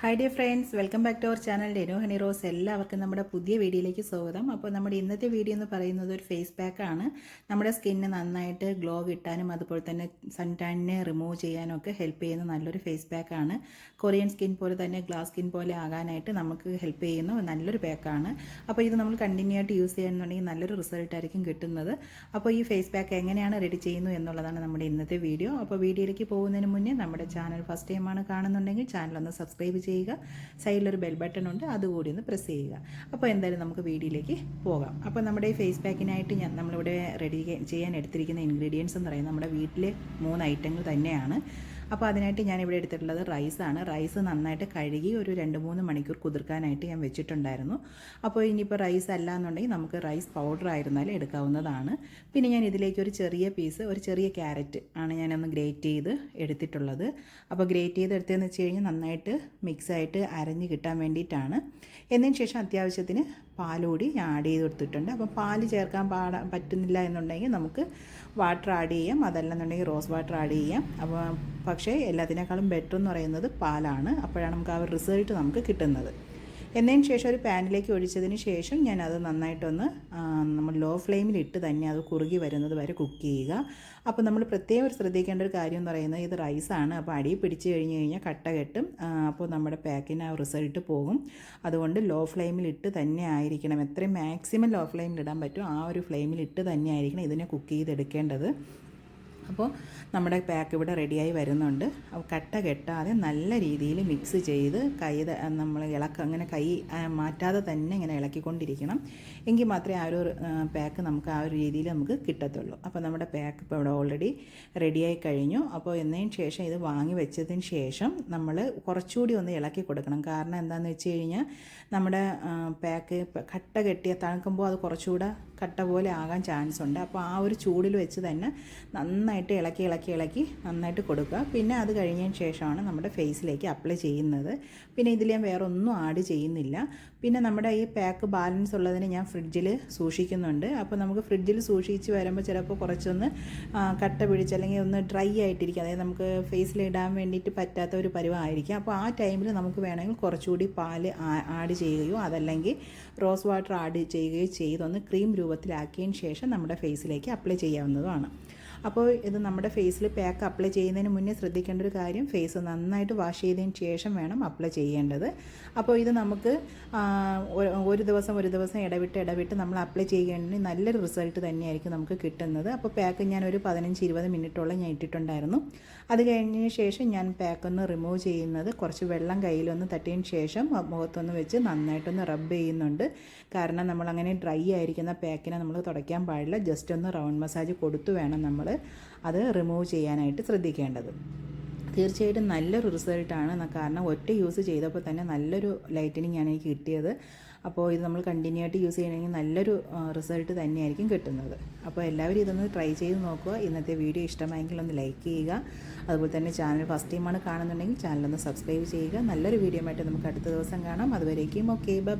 Hi dear friends welcome back to our channel ഡെനു Honey Rose എല്ലാവർക്കും നമ്മുടെ പുതിയ വീഡിയോയിലേക്ക് സ്വാഗതം. അപ്പോൾ നമ്മുടെ ഇന്നത്തെ വീഡിയോ എന്ന് പറയുന്നത് ഒരു ഫേസ് പാക്കാണ് നമ്മുടെ സ്കിന്നിന് നന്നായിട്ട് ഗ്ലോ കിട്ടാനും അതുപോലെ തന്നെ സൺ ടാനിനെ റിമൂവ് ചെയ്യാനും ഒക്കെ ഹെൽപ്പ് ചെയ്യുന്ന നല്ലൊരു ഫേസ് പാക്കാണ് കൊറിയൻ സ്കിൻ പോലെ തന്നെ ഗ്ലാസ് സ്കിൻ പോലെ ആകാനായിട്ട് നമുക്ക് ഹെൽപ്പ് ചെയ്യുന്ന നല്ലൊരു പാക്കാണ് അപ്പോൾ ഇത് നമ്മൾ കണ്ടിന്യൂ ആയിട്ട് യൂസ് ചെയ്യുന്നുണ്ടെങ്കിൽ നല്ലൊരു റിസൾട്ട് ആയിരിക്കും കിട്ടുന്നത്. അപ്പോൾ ഈ ഫേസ് പാക്ക് എങ്ങനെയാണ് റെഡി ചെയ്യുന്നു എന്നുള്ളതാണ് നമ്മുടെ ഇന്നത്തെ വീഡിയോ. അപ്പോൾ വീഡിയോയിലേക്ക് പോകുന്നതിന് മുന്നേ നമ്മുടെ ചാനൽ ഫസ്റ്റ് ടൈമാണ് കാണുന്നുണ്ടെങ്കിൽ ചാനൽ ഒന്ന് സബ്സ്ക്രൈബ് ചെയ്യുക. സൈഡിലൊരു ബെൽ ബട്ടൺ ഉണ്ട്. അതുകൂടി ഒന്ന് പ്രസ് ചെയ്യുക. അപ്പോൾ എന്തായാലും നമുക്ക് വീഡിയോയിലേക്ക് പോകാം. അപ്പോൾ നമ്മുടെ ഈ ഫേസ് പാക്കിനായിട്ട് ഞാൻ നമ്മളിവിടെ റെഡി ചെയ്യാൻ എടുത്തിരിക്കുന്ന ഇൻഗ്രീഡിയൻസ് എന്ന് പറയുന്നത് നമ്മുടെ വീട്ടിലെ മൂന്ന് ഐറ്റങ്ങൾ തന്നെയാണ്. അപ്പോൾ അതിനായിട്ട് ഞാൻ ഇവിടെ എടുത്തിട്ടുള്ളത് റൈസാണ്. റൈസ് നന്നായിട്ട് കഴുകി ഒരു രണ്ട് മൂന്ന് മണിക്കൂർ കുതിർക്കാനായിട്ട് ഞാൻ വെച്ചിട്ടുണ്ടായിരുന്നു. അപ്പോൾ ഇനിയിപ്പോൾ റൈസ് അല്ല എന്നുണ്ടെങ്കിൽ നമുക്ക് റൈസ് പൗഡർ ആയിരുന്നാലും എടുക്കാവുന്നതാണ്. പിന്നെ ഞാൻ ഇതിലേക്ക് ഒരു ചെറിയ പീസ് ഒരു ചെറിയ ക്യാരറ്റ് ആണ് ഞാനൊന്ന് ഗ്രേറ്റ് ചെയ്ത് എടുത്തിട്ടുള്ളത്. അപ്പോൾ ഗ്രേറ്റ് ചെയ്ത് എടുത്തതെന്ന് വെച്ച് കഴിഞ്ഞാൽ നന്നായിട്ട് മിക്സായിട്ട് അരഞ്ഞ് കിട്ടാൻ വേണ്ടിയിട്ടാണ്. എന്നതിന് ശേഷം അത്യാവശ്യത്തിന് പാലുകൂടി ഞാൻ ആഡ് ചെയ്ത് കൊടുത്തിട്ടുണ്ട്. അപ്പോൾ പാൽ ചേർക്കാൻ പാടാ പറ്റുന്നില്ല എന്നുണ്ടെങ്കിൽ നമുക്ക് വാട്ടർ ആഡ് ചെയ്യാം. അതല്ല അതല്ലെന്നുണ്ടെങ്കിൽ റോസ് വാട്ടർ ആഡ് ചെയ്യാം. അപ്പോൾ പക്ഷേ എല്ലാത്തിനേക്കാളും ബെറ്റർ എന്ന് പറയുന്നത് പാലാണ്. അപ്പോഴാണ് നമുക്ക് ആ റിസൾട്ട് നമുക്ക് കിട്ടുന്നത്. എന്നതിന് ശേഷം ഒരു പാനിലേക്ക് ഒഴിച്ചതിന് ശേഷം ഞാൻ അത് നന്നായിട്ടൊന്ന് നമ്മൾ ലോ ഫ്ലെയിമിൽ ഇട്ട് തന്നെ അത് കുറുകി വരുന്നത് വരെ കുക്ക് ചെയ്യുക. അപ്പോൾ നമ്മൾ പ്രത്യേകം ശ്രദ്ധിക്കേണ്ട ഒരു കാര്യം എന്ന് പറയുന്നത് ഇത് റൈസാണ് അപ്പോൾ അടി പിടിച്ച് കഴിഞ്ഞ് കഴിഞ്ഞാൽ കട്ട കെട്ടും. അപ്പോൾ നമ്മുടെ പാക്കിന് ആ റിസൾട്ട് പോകും. അതുകൊണ്ട് ലോ ഫ്ലെയിമിൽ ഇട്ട് തന്നെ ആയിരിക്കണം. എത്രയും മാക്സിമം ലോ ഫ്ലെയിമിൽ ഇടാൻ പറ്റും. ആ ഒരു ഫ്ലെയിമിൽ ഇട്ട് തന്നെ ആയിരിക്കണം ഇതിനെ കുക്ക് ചെയ്തെടുക്കേണ്ടത്. അപ്പോൾ നമ്മുടെ പാക്ക് ഇവിടെ റെഡിയായി വരുന്നുണ്ട്. അപ്പോൾ കട്ട കെട്ടാതെ നല്ല രീതിയിൽ മിക്സ് ചെയ്ത് കൈ നമ്മൾ ഇളക്ക അങ്ങനെ കൈ മാറ്റാതെ തന്നെ ഇങ്ങനെ ഇളക്കിക്കൊണ്ടിരിക്കണം. എങ്കിൽ മാത്രമേ ആ ഒരു പാക്ക് നമുക്ക് ആ ഒരു രീതിയിൽ നമുക്ക് കിട്ടത്തുള്ളൂ. അപ്പോൾ നമ്മുടെ പാക്ക് ഇപ്പോൾ ഇവിടെ ഓൾറെഡി റെഡിയായി കഴിഞ്ഞു. അപ്പോൾ എന്നതിന് ശേഷം ഇത് വാങ്ങി വെച്ചതിന് ശേഷം നമ്മൾ കുറച്ചുകൂടി ഒന്ന് ഇളക്കി കൊടുക്കണം. കാരണം എന്താണെന്ന് വെച്ച് കഴിഞ്ഞാൽ നമ്മുടെ പാക്ക് കട്ട കെട്ടിയ തണുക്കുമ്പോൾ അത് കുറച്ചുകൂടെ കട്ട പോലെ ആകാൻ ചാൻസ് ഉണ്ട്. അപ്പോൾ ആ ഒരു ചൂടിൽ വെച്ച് തന്നെ നന്നായിട്ട് ഇളക്കി ഇളക്കി ഇളക്കി നന്നായിട്ട് കൊടുക്കുക. പിന്നെ അത് കഴിഞ്ഞതിന് ശേഷമാണ് നമ്മുടെ ഫേസിലേക്ക് അപ്ലൈ ചെയ്യുന്നത്. പിന്നെ ഇതിൽ ഞാൻ വേറെ ഒന്നും ആഡ് ചെയ്യുന്നില്ല. പിന്നെ നമ്മുടെ ഈ പാക്ക് ബാലൻസ് ഉള്ളതിന് ഞാൻ ഫ്രിഡ്ജിൽ സൂക്ഷിക്കുന്നുണ്ട്. അപ്പോൾ നമുക്ക് ഫ്രിഡ്ജിൽ സൂക്ഷിച്ച് വരുമ്പോൾ ചിലപ്പോൾ കുറച്ചൊന്ന് കട്ട പിടിച്ച് അല്ലെങ്കിൽ ഒന്ന് ഡ്രൈ ആയിട്ടിരിക്കും. അതായത് നമുക്ക് ഫേസിൽ ഇടാൻ വേണ്ടിയിട്ട് പറ്റാത്ത ഒരു പരിവായിരിക്കും. അപ്പോൾ ആ ടൈമിൽ നമുക്ക് വേണമെങ്കിൽ കുറച്ചുകൂടി പാൽ ആഡ് ചെയ്യുകയോ അതല്ലെങ്കിൽ റോസ് വാട്ടർ ആഡ് ചെയ്യുകയോ ചെയ്തൊന്ന് ക്രീം രൂപത്തിലാക്കിയതിന് ശേഷം നമ്മുടെ ഫേസിലേക്ക് അപ്ലൈ ചെയ്യാവുന്നതുമാണ്. അപ്പോൾ ഇത് നമ്മുടെ ഫേസിൽ പാക്ക് അപ്ലൈ ചെയ്യുന്നതിന് മുന്നേ ശ്രദ്ധിക്കേണ്ട ഒരു കാര്യം ഫേസ് നന്നായിട്ട് വാഷ് ചെയ്തതിന് ശേഷം വേണം അപ്ലൈ ചെയ്യേണ്ടത്. അപ്പോൾ ഇത് നമുക്ക് ഒരു ദിവസം ഒരു ദിവസം ഇടവിട്ട് ഇടവിട്ട് നമ്മൾ അപ്ലൈ ചെയ്യുകയാണെങ്കിൽ നല്ലൊരു റിസൾട്ട് തന്നെയായിരിക്കും നമുക്ക് കിട്ടുന്നത്. അപ്പോൾ പാക്ക് ഞാൻ ഒരു പതിനഞ്ച് ഇരുപത് മിനിറ്റോളം ഞാൻ ഇട്ടിട്ടുണ്ടായിരുന്നു. അത് കഴിഞ്ഞതിന് ശേഷം ഞാൻ പാക്ക് ഒന്ന് റിമൂവ് ചെയ്യുന്നത് കുറച്ച് വെള്ളം കയ്യിലൊന്ന് തട്ടിയതിന് ശേഷം മുഖത്തൊന്ന് വെച്ച് നന്നായിട്ടൊന്ന് റബ്ബ് ചെയ്യുന്നുണ്ട്. കാരണം നമ്മളങ്ങനെ ഡ്രൈ ആയിരിക്കുന്ന പാക്കിനെ നമ്മൾ തുടയ്ക്കാൻ പാടില്ല. ജസ്റ്റ് ഒന്ന് റൗണ്ട് മസാജ് കൊടുത്തു വേണം നമ്മൾ അത് റിമൂവ് ചെയ്യാനായിട്ട് ശ്രദ്ധിക്കേണ്ടത്. തീർച്ചയായിട്ടും നല്ലൊരു റിസൾട്ടാണ് കാരണം ഒറ്റ യൂസ് ചെയ്തപ്പോൾ തന്നെ നല്ലൊരു ലൈറ്റനിങ് ആണ് എനിക്ക് കിട്ടിയത്. അപ്പോൾ ഇത് നമ്മൾ കണ്ടിന്യൂ ആയിട്ട് യൂസ് ചെയ്യണമെങ്കിൽ നല്ലൊരു റിസൾട്ട് തന്നെയായിരിക്കും കിട്ടുന്നത്. അപ്പോൾ എല്ലാവരും ഇതൊന്ന് ട്രൈ ചെയ്ത് നോക്കുക. ഇന്നത്തെ വീഡിയോ ഇഷ്ടമായെങ്കിൽ ഒന്ന് ലൈക്ക് ചെയ്യുക. അതുപോലെ തന്നെ ചാനൽ ഫസ്റ്റ് ടൈമാണ് കാണുന്നുണ്ടെങ്കിൽ ചാനലൊന്ന് സബ്സ്ക്രൈബ് ചെയ്യുക. നല്ലൊരു വീഡിയോ ആയിട്ട് നമുക്ക് അടുത്ത ദിവസം കാണാം. അതുവരേക്കും ഓക്കെ ബൈ